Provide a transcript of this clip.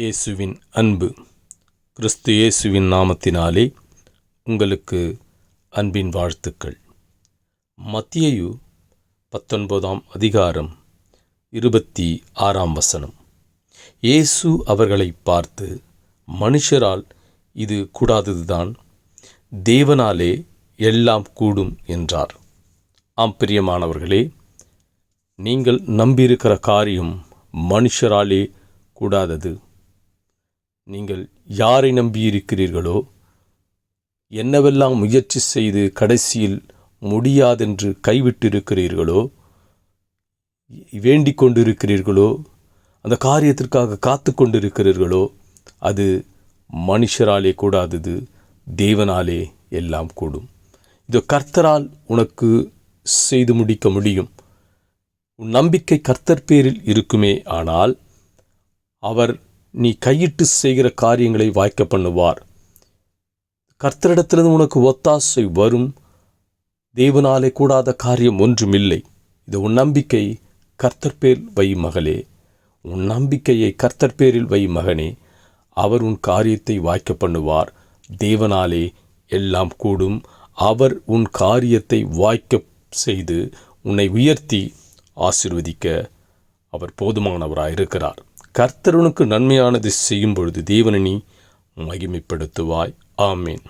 இயேசுவின் அன்பு. கிறிஸ்து இயேசுவின் நாமத்தினாலே உங்களுக்கு அன்பின் வாழ்த்துக்கள். மத்தியு பத்தொன்பதாம் அதிகாரம் இருபத்தி ஆறாம் வசனம். இயேசு அவர்களை பார்த்து மனுஷரால் இது கூடாததுதான் தேவனாலே எல்லாம் கூடும் என்றார். ஆம் பிரியமானவர்களே நீங்கள் நம்பியிருக்கிற காரியம் மனுஷராலே கூடாதது. நீங்கள் யாரை நம்பியிருக்கிறீர்களோ என்னவெல்லாம் முயற்சி செய்து கடைசியில் முடியாதென்று கைவிட்டிருக்கிறீர்களோ வேண்டிக் கொண்டிருக்கிறீர்களோ அந்த காரியத்திற்காக காத்து கொண்டிருக்கிறீர்களோ அது மனுஷராலே கூடாதது தேவனாலே எல்லாம் கூடும். இது கர்த்தரால் உனக்கு செய்து முடிக்க முடியும். உன் நம்பிக்கை கர்த்தர் பேரில் இருக்குமே ஆனால் அவர் நீ கையிட்டு செய்கிற காரியங்களை வாய்க்க பண்ணுவார். கர்த்தரிடத்திலிருந்து உனக்கு ஒத்தாசை வரும். தேவனாலே கூடாத காரியம் ஒன்றுமில்லை. இது உன் நம்பிக்கை. கர்த்தர் பேர் வை மகளே. உன் நம்பிக்கையை கர்த்தர் பேரில் வை மகனே. அவர் உன் காரியத்தை வாய்க்க பண்ணுவார். தேவனாலே எல்லாம் கூடும். அவர் உன் காரியத்தை வாய்க்க செய்து உன்னை உயர்த்தி ஆசிர்வதிக்க அவர் போதுமானவராக இருக்கிறார் கர்த்தருனுக்கு நன்மையானது செய்யும் பொழுது தேவனை நீ மகிமைப்படுத்துவாய். ஆமேன்.